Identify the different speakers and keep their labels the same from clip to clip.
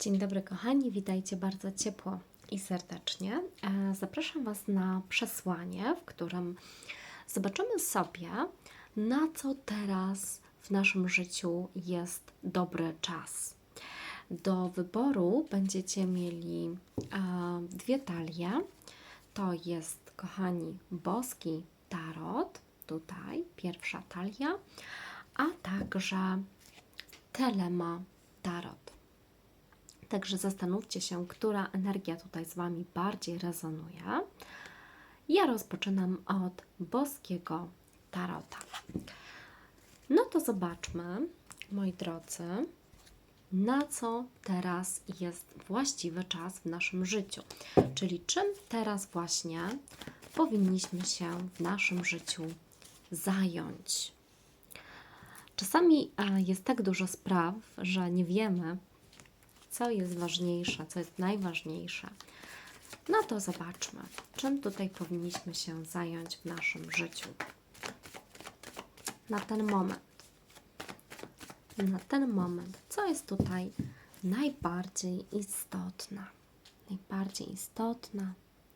Speaker 1: Dzień dobry, kochani, witajcie bardzo ciepło i serdecznie. E, Zapraszam Was na przesłanie, w którym zobaczymy sobie, na co teraz w naszym życiu jest dobry czas. Do wyboru będziecie mieli e, dwie talie. To jest, kochani, boski tarot, tutaj pierwsza talia, a także telema tarot. Także zastanówcie się, która energia tutaj z Wami bardziej rezonuje. Ja rozpoczynam od boskiego tarota. No to zobaczmy, moi drodzy, na co teraz jest właściwy czas w naszym życiu. Czyli czym teraz właśnie powinniśmy się w naszym życiu zająć. Czasami e, jest tak dużo spraw, że nie wiemy, co jest ważniejsze, co jest najważniejsze. No to zobaczmy, czym tutaj powinniśmy się zająć w naszym życiu. Na ten moment. Na ten moment, co jest tutaj najbardziej istotne? Najbardziej istotna,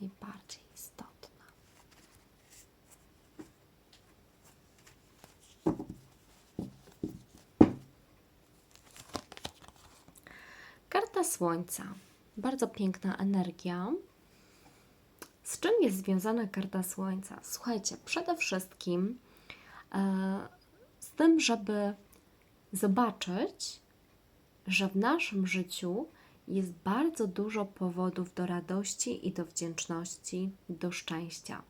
Speaker 1: najbardziej istotna. Karta Słońca. Bardzo piękna energia. Z czym jest związana karta Słońca? Słuchajcie, przede wszystkim e, z tym, żeby zobaczyć, że w naszym życiu jest bardzo dużo powodów do radości i do wdzięczności, do szczęścia.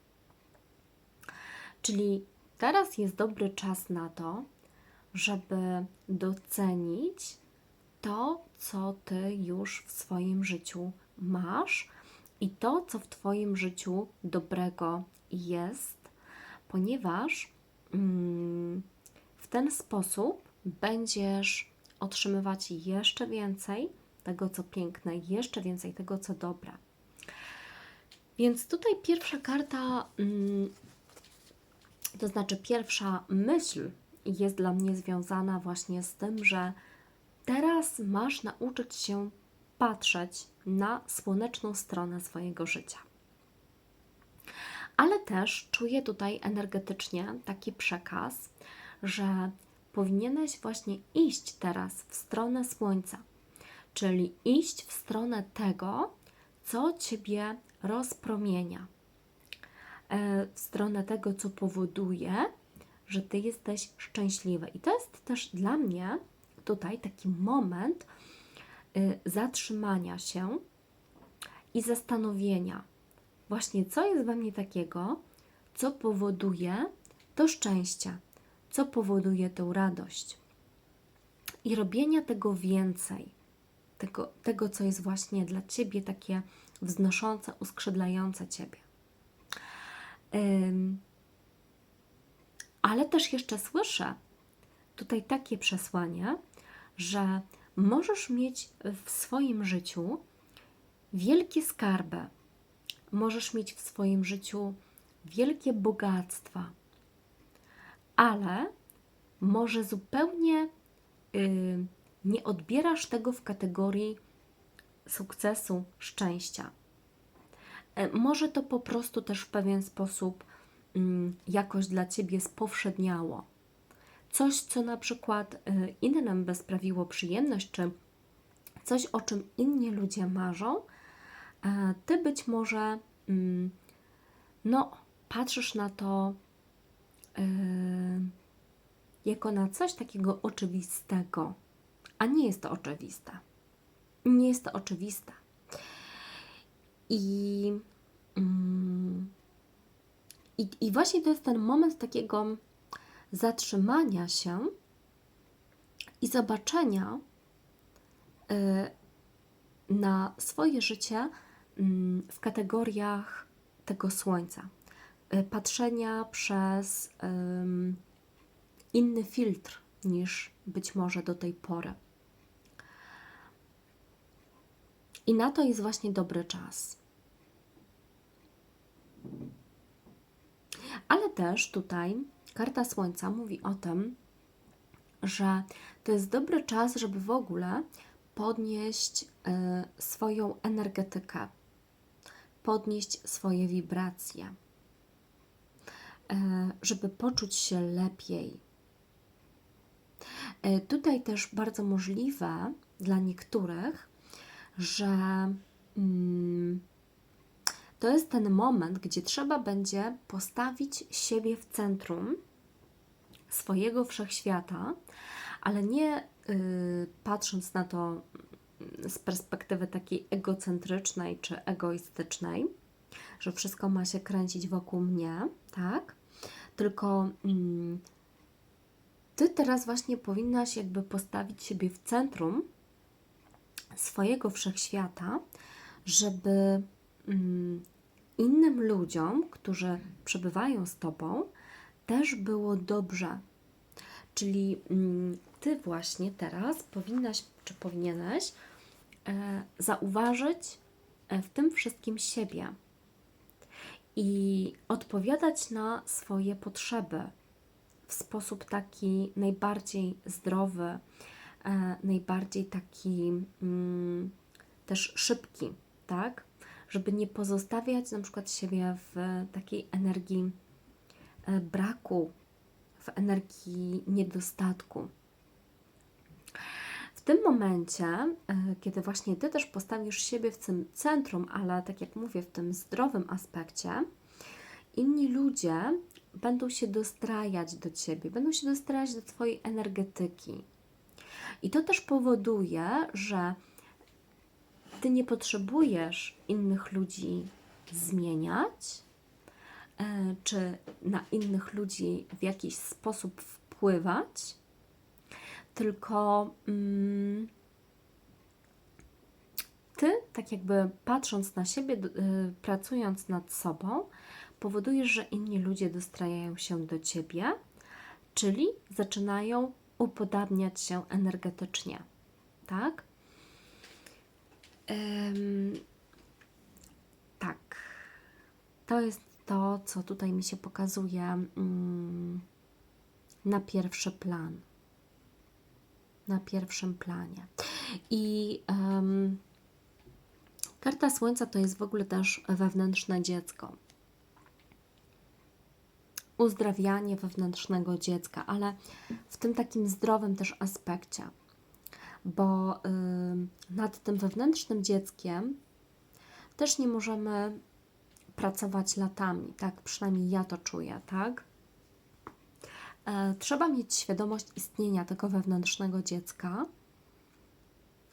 Speaker 1: Czyli teraz jest dobry czas na to, żeby docenić to, co ty już w swoim życiu masz i to, co w Twoim życiu dobrego jest, ponieważ mm, w ten sposób będziesz otrzymywać jeszcze więcej tego, co piękne, jeszcze więcej tego, co dobre. Więc tutaj pierwsza karta, mm, to znaczy pierwsza myśl jest dla mnie związana właśnie z tym, że teraz masz nauczyć się patrzeć na słoneczną stronę swojego życia. Ale też czuję tutaj energetycznie taki przekaz, że powinieneś właśnie iść teraz w stronę słońca, czyli iść w stronę tego, co ciebie rozpromienia, e, w stronę tego, co powoduje, że ty jesteś szczęśliwy. I to jest też dla mnie tutaj taki moment y, zatrzymania się i zastanowienia, właśnie co jest we mnie takiego, co powoduje to szczęście, co powoduje tę radość. I robienia tego więcej, tego, tego co jest właśnie dla ciebie takie wznoszące, uskrzydlające ciebie. Ale też jeszcze słyszę tutaj takie przesłanie, że możesz mieć w swoim życiu wielkie skarby, możesz mieć w swoim życiu wielkie bogactwa, ale może zupełnie y, nie odbierasz tego w kategorii sukcesu, szczęścia. E, może to po prostu też w pewien sposób y, jakoś dla ciebie spowszedniało coś, co na przykład y, innym by sprawiło przyjemność, czy coś, o czym inni ludzie marzą, ty być może mm, no, patrzysz na to y, jako na coś takiego oczywistego, a nie jest to oczywiste. Nie jest to oczywiste. I, mm, i, i właśnie to jest ten moment takiego zatrzymania się i zobaczenia y, na swoje życie mm, w kategoriach tego słońca. Y, patrzenia przez inny filtr niż być może do tej pory. I na to jest właśnie dobry czas. Ale też tutaj karta Słońca mówi o tym, że to jest dobry czas, żeby w ogóle podnieść y, swoją energetykę, podnieść swoje wibracje, y, żeby poczuć się lepiej. Y, tutaj też bardzo możliwe dla niektórych, że mm, to jest ten moment, gdzie trzeba będzie postawić siebie w centrum swojego wszechświata, ale nie y, patrząc na to z perspektywy takiej egocentrycznej czy egoistycznej, że wszystko ma się kręcić wokół mnie, tak? Tylko mm, ty teraz właśnie powinnaś jakby postawić siebie w centrum swojego wszechświata, żeby mm, innym ludziom, którzy przebywają z tobą, też było dobrze. Czyli mm, ty właśnie teraz powinnaś, czy powinieneś e, zauważyć e, w tym wszystkim siebie i odpowiadać na swoje potrzeby w sposób taki najbardziej zdrowy, e, najbardziej taki mm, też szybki, tak? Żeby nie pozostawiać na przykład siebie w takiej energii braku, w energii niedostatku. W tym momencie, e, kiedy właśnie Ty też postawisz siebie w tym centrum, ale tak jak mówię, w tym zdrowym aspekcie, inni ludzie będą się dostrajać do Ciebie, będą się dostrajać do Twojej energetyki. I to też powoduje, że Ty nie potrzebujesz innych ludzi zmieniać, e, czy na innych ludzi w jakiś sposób wpływać, tylko mm, ty, tak jakby patrząc na siebie, y, pracując nad sobą, powodujesz, że inni ludzie dostrajają się do ciebie, czyli zaczynają upodabniać się energetycznie. Tak? Tak. To jest to, co tutaj mi się pokazuje mm, na pierwszy plan. Na pierwszym planie. I ym, karta Słońca to jest w ogóle też wewnętrzne dziecko uzdrawianie wewnętrznego dziecka, ale w tym takim zdrowym też aspekcie, bo y, nad tym wewnętrznym dzieckiem też nie możemy pracować latami, tak przynajmniej ja to czuję, tak? E, trzeba mieć świadomość istnienia tego wewnętrznego dziecka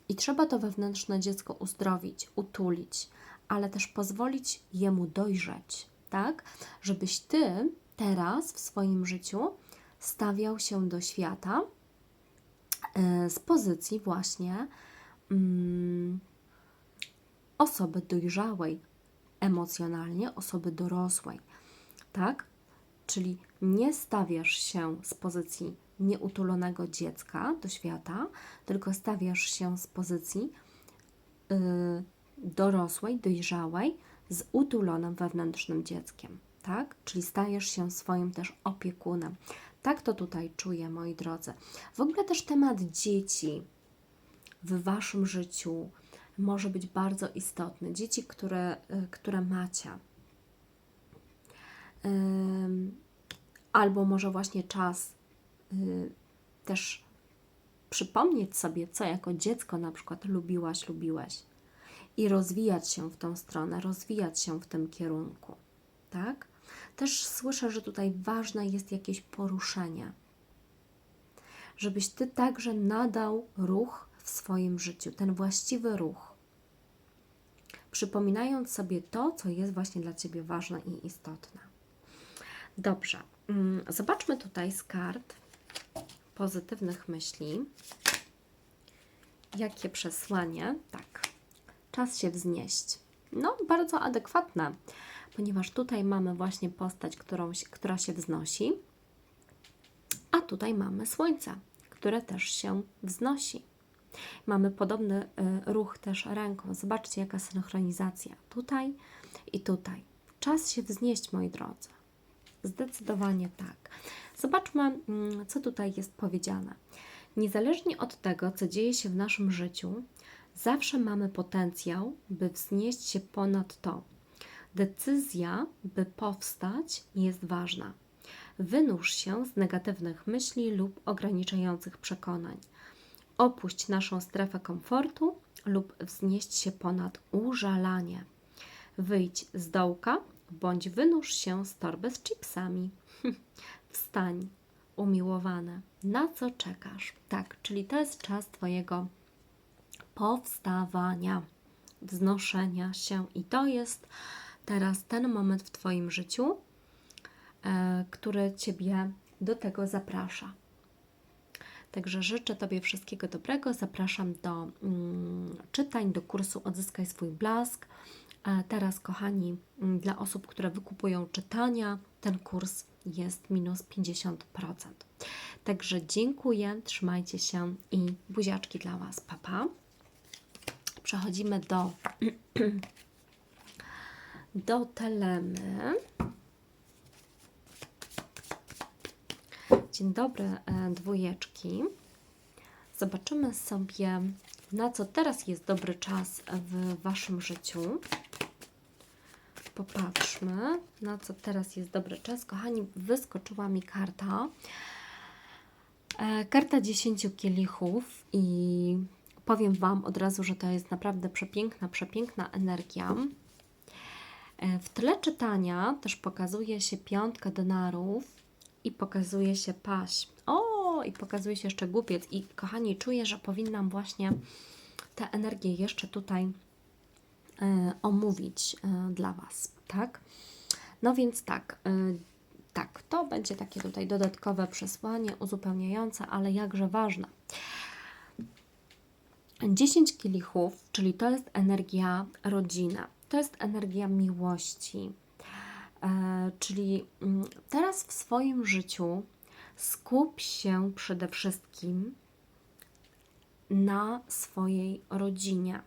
Speaker 1: i trzeba to wewnętrzne dziecko uzdrowić, utulić, ale też pozwolić jemu dojrzeć, tak? Żebyś ty teraz w swoim życiu stawiał się do świata e, z pozycji właśnie mm, osoby dojrzałej emocjonalnie, osoby dorosłej, tak? Czyli nie stawiasz się z pozycji nieutulonego dziecka do świata, tylko stawiasz się z pozycji y, dorosłej, dojrzałej, z utulonym wewnętrznym dzieckiem tak? Czyli stajesz się swoim też opiekunem. Tak to tutaj czuję, moi drodzy. W ogóle też temat dzieci w Waszym życiu może być bardzo istotny. Dzieci, które, y, które macie. Albo może właśnie czas y, też przypomnieć sobie, co jako dziecko na przykład lubiłaś, lubiłeś i rozwijać się w tą stronę, rozwijać się w tym kierunku, tak? Też słyszę, że tutaj ważne jest jakieś poruszenie. Żebyś ty także nadał ruch w swoim życiu, ten właściwy ruch. Przypominając sobie to, co jest właśnie dla ciebie ważne i istotne. Dobrze, mm, zobaczmy tutaj z kart pozytywnych myśli. Jakie przesłanie? Tak, czas się wznieść. No, bardzo adekwatne ponieważ tutaj mamy właśnie postać, którą, która się wznosi, a tutaj mamy Słońce, które też się wznosi. Mamy podobny y, ruch też ręką. Zobaczcie, jaka synchronizacja tutaj i tutaj. Czas się wznieść, moi drodzy. Zdecydowanie tak. Zobaczmy, mm, co tutaj jest powiedziane. Niezależnie od tego, co dzieje się w naszym życiu, zawsze mamy potencjał, by wznieść się ponad to. Decyzja, by powstać, jest ważna. Wynurz się z negatywnych myśli lub ograniczających przekonań. Opuść naszą strefę komfortu lub wznieść się ponad użalanie. Wyjdź z dołka bądź wynurz się z torby z chipsami. Wstań, umiłowane. Na co czekasz? Tak, czyli to jest czas Twojego powstawania, wznoszenia się, i to jest teraz ten moment w Twoim życiu, e, który Ciebie do tego zaprasza. Także życzę Tobie wszystkiego dobrego. Zapraszam do mm, czytań, do kursu Odzyskaj swój blask. Teraz, kochani, mm, dla osób, które wykupują czytania, ten kurs jest minus 50%. Także dziękuję, trzymajcie się i buziaczki dla Was. Papa. Przechodzimy do, do telemy. Dzień dobry, e, dwójeczki. Zobaczymy sobie, na co teraz jest dobry czas w Waszym życiu. Popatrzmy, na co teraz jest dobry czas. Kochani, wyskoczyła mi karta. E, karta 10 kielichów i powiem Wam od razu, że to jest naprawdę przepiękna, przepiękna energia. E, w tle czytania też pokazuje się piątka denarów i pokazuje się paś. O, i pokazuje się jeszcze głupiec. I kochani, czuję, że powinnam właśnie tę energię jeszcze tutaj e, omówić e, dla Was, tak? No więc tak, e, tak, to będzie takie tutaj dodatkowe przesłanie, uzupełniające, ale jakże ważne. 10 kielichów, czyli to jest energia rodzina, to jest energia miłości, czyli mm, teraz w swoim życiu skup się przede wszystkim na swojej rodzinie.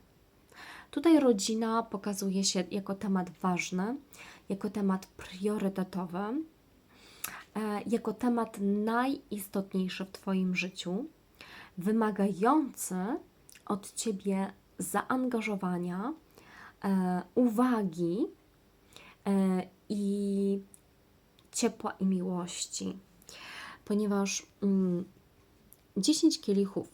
Speaker 1: Tutaj rodzina pokazuje się jako temat ważny, jako temat priorytetowy, e, jako temat najistotniejszy w Twoim życiu, wymagający od Ciebie zaangażowania, e, uwagi i ciepła i miłości, ponieważ mm, 10 kielichów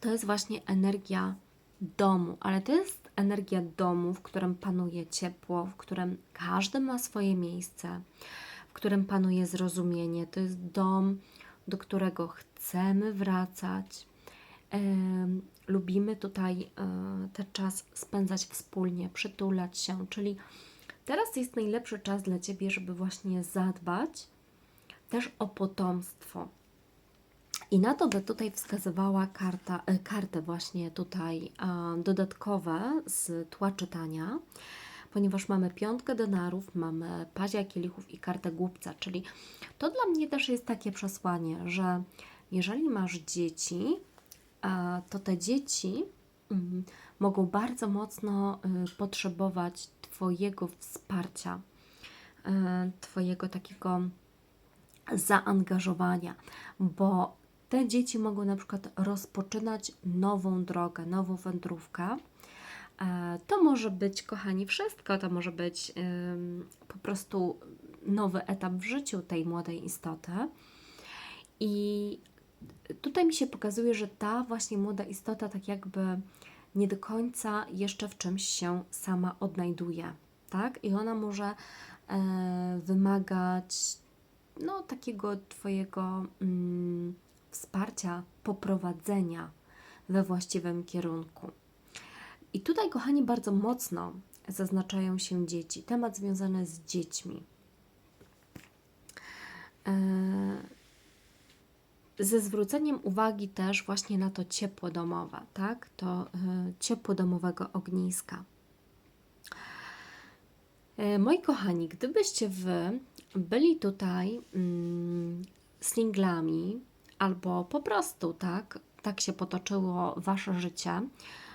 Speaker 1: to jest właśnie energia domu, ale to jest energia domu, w którym panuje ciepło, w którym każdy ma swoje miejsce, w którym panuje zrozumienie. To jest dom, do którego chcemy wracać. Lubimy tutaj e, ten czas spędzać wspólnie, przytulać się, czyli Teraz jest najlepszy czas dla Ciebie, żeby właśnie zadbać też o potomstwo. I na to by tutaj wskazywała karta, e, kartę właśnie tutaj dodatkowe z tła czytania, ponieważ mamy piątkę denarów, mamy pazia kielichów i kartę głupca, czyli to dla mnie też jest takie przesłanie, że jeżeli masz dzieci, to te dzieci mm, mogą bardzo mocno y, potrzebować Twojego wsparcia, e, Twojego takiego zaangażowania, bo te dzieci mogą na przykład rozpoczynać nową drogę, nową wędrówkę. E, to może być, kochani, wszystko. To może być po prostu nowy etap w życiu tej młodej istoty. I tutaj mi się pokazuje, że ta właśnie młoda istota, tak jakby nie do końca jeszcze w czymś się sama odnajduje, tak? I ona może e, wymagać no, takiego Twojego mm, wsparcia, poprowadzenia we właściwym kierunku. I tutaj, kochani, bardzo mocno zaznaczają się dzieci, temat związany z dziećmi. E, ze zwróceniem uwagi też właśnie na to ciepło domowe, tak? To y, ciepło domowego ogniska. Y, moi kochani, gdybyście Wy byli tutaj mm, singlami albo po prostu tak, tak się potoczyło Wasze życie,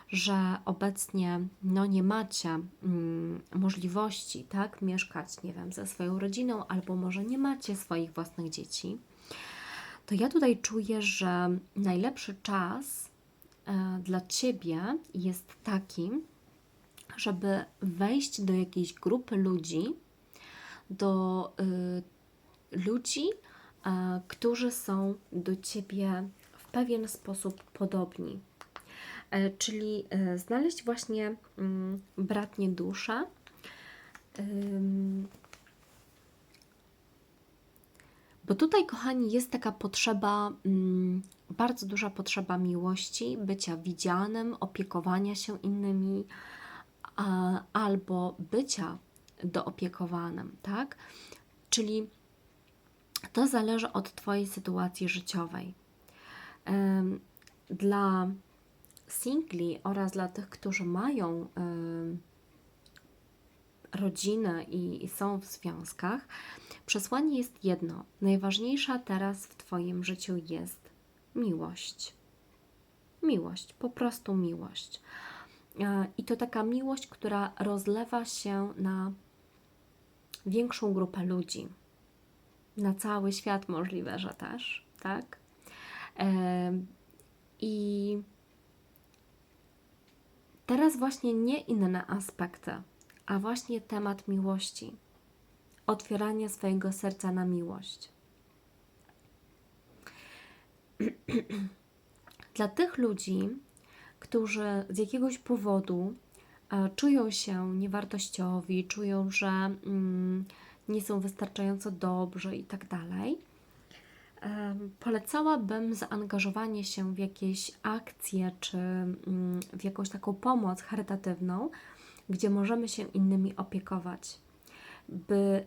Speaker 1: że obecnie no, nie macie mm, możliwości tak, mieszkać, nie wiem, ze swoją rodziną, albo może nie macie swoich własnych dzieci, to ja tutaj czuję, że najlepszy czas e, dla Ciebie jest taki, żeby wejść do jakiejś grupy ludzi, do y, ludzi, e, którzy są do Ciebie w pewien sposób podobni. E, czyli znaleźć właśnie mm, bratnie dusze, bo tutaj, kochani, jest taka potrzeba, mm, bardzo duża potrzeba miłości, bycia widzianym, opiekowania się innymi, albo bycia doopiekowanym, tak? Czyli to zależy od Twojej sytuacji życiowej. Dla singli oraz dla tych, którzy mają ym, rodzinę i, i są w związkach, przesłanie jest jedno. Najważniejsza teraz w Twoim życiu jest miłość. Miłość, po prostu miłość. E, I to taka miłość, która rozlewa się na większą grupę ludzi, na cały świat możliwe, że też, tak? E, I teraz właśnie nie inne aspekty, a właśnie temat miłości, otwierania swojego serca na miłość. Dla tych ludzi, którzy z jakiegoś powodu e, czują się niewartościowi, czują, że mm, nie są wystarczająco dobrzy i tak dalej, em, polecałabym zaangażowanie się w jakieś akcje czy mm, w jakąś taką pomoc charytatywną, gdzie możemy się innymi opiekować, by,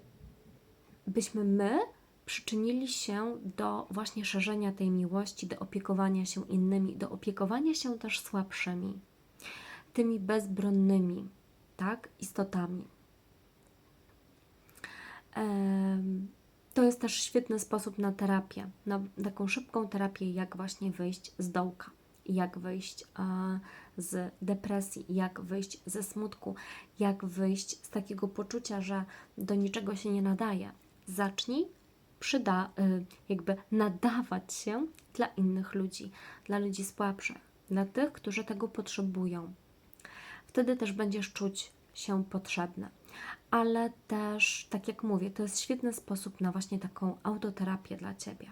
Speaker 1: byśmy my przyczynili się do właśnie szerzenia tej miłości, do opiekowania się innymi, do opiekowania się też słabszymi, tymi bezbronnymi, tak, istotami. To jest też świetny sposób na terapię, na taką szybką terapię, jak właśnie wyjść z dołka, jak wyjść e, z depresji, jak wyjść ze smutku, jak wyjść z takiego poczucia, że do niczego się nie nadaje. Zacznij przyda, y, jakby nadawać się dla innych ludzi, dla ludzi słabszych, dla tych, którzy tego potrzebują. Wtedy też będziesz czuć się potrzebny. Ale też, tak jak mówię, to jest świetny sposób na właśnie taką autoterapię dla Ciebie.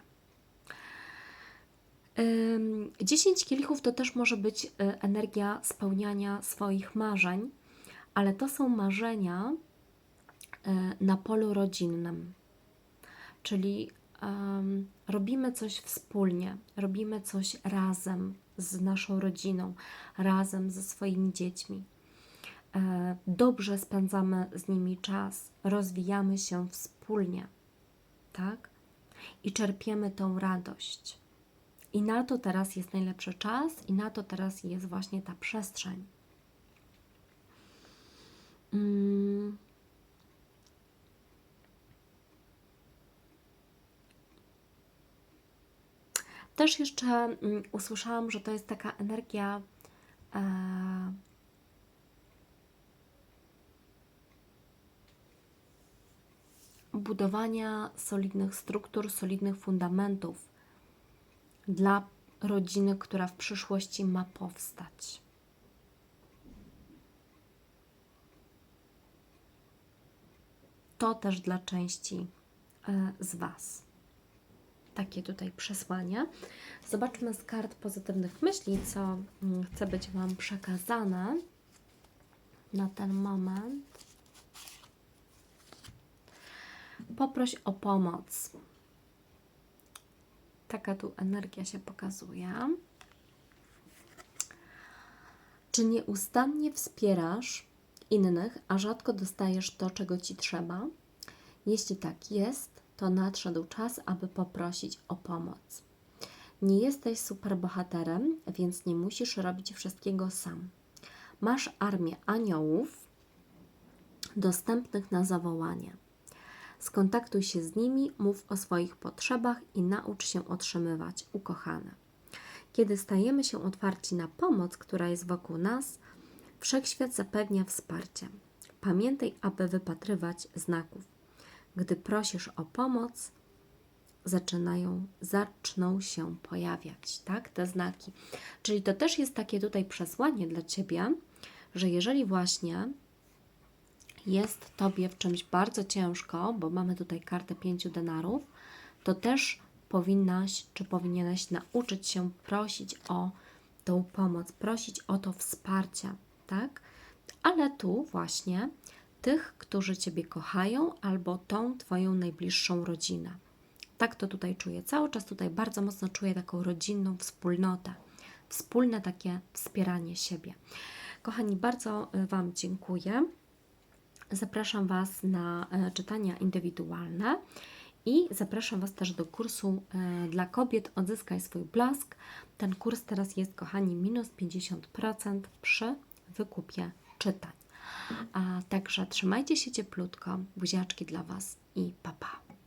Speaker 1: Ym, 10 kielichów to też może być y, energia spełniania swoich marzeń, ale to są marzenia y, na polu rodzinnym. Czyli em, robimy coś wspólnie, robimy coś razem z naszą rodziną, razem ze swoimi dziećmi. E, dobrze spędzamy z nimi czas, rozwijamy się wspólnie, tak? I czerpiemy tą radość. I na to teraz jest najlepszy czas, i na to teraz jest właśnie ta przestrzeń. Mm. Też jeszcze mm, usłyszałam, że to jest taka energia e, budowania solidnych struktur, solidnych fundamentów dla rodziny, która w przyszłości ma powstać. To też dla części e, z Was. Takie tutaj przesłanie. Zobaczmy z kart pozytywnych myśli, co mm, chce być Wam przekazane na ten moment. Poproś o pomoc. Taka tu energia się pokazuje. Czy nieustannie wspierasz innych, a rzadko dostajesz to, czego ci trzeba? Jeśli tak jest, to nadszedł czas, aby poprosić o pomoc. Nie jesteś superbohaterem, więc nie musisz robić wszystkiego sam. Masz armię aniołów dostępnych na zawołanie. Skontaktuj się z nimi, mów o swoich potrzebach i naucz się otrzymywać, ukochane. Kiedy stajemy się otwarci na pomoc, która jest wokół nas, wszechświat zapewnia wsparcie. Pamiętaj, aby wypatrywać znaków. Gdy prosisz o pomoc, zaczynają, zaczną się pojawiać, tak? Te znaki. Czyli to też jest takie tutaj przesłanie dla Ciebie, że jeżeli właśnie jest Tobie w czymś bardzo ciężko, bo mamy tutaj kartę pięciu denarów, to też powinnaś czy powinieneś nauczyć się prosić o tą pomoc, prosić o to wsparcie, tak? Ale tu właśnie tych, którzy Ciebie kochają, albo tą Twoją najbliższą rodzinę. Tak to tutaj czuję. Cały czas tutaj bardzo mocno czuję taką rodzinną wspólnotę, wspólne takie wspieranie siebie. Kochani, bardzo y, Wam dziękuję. Zapraszam Was na e, czytania indywidualne i zapraszam Was też do kursu e, dla kobiet Odzyskaj swój blask. Ten kurs teraz jest, kochani, minus 50% przy wykupie czytań. A także trzymajcie się cieplutko, buziaczki dla Was i papa. Pa.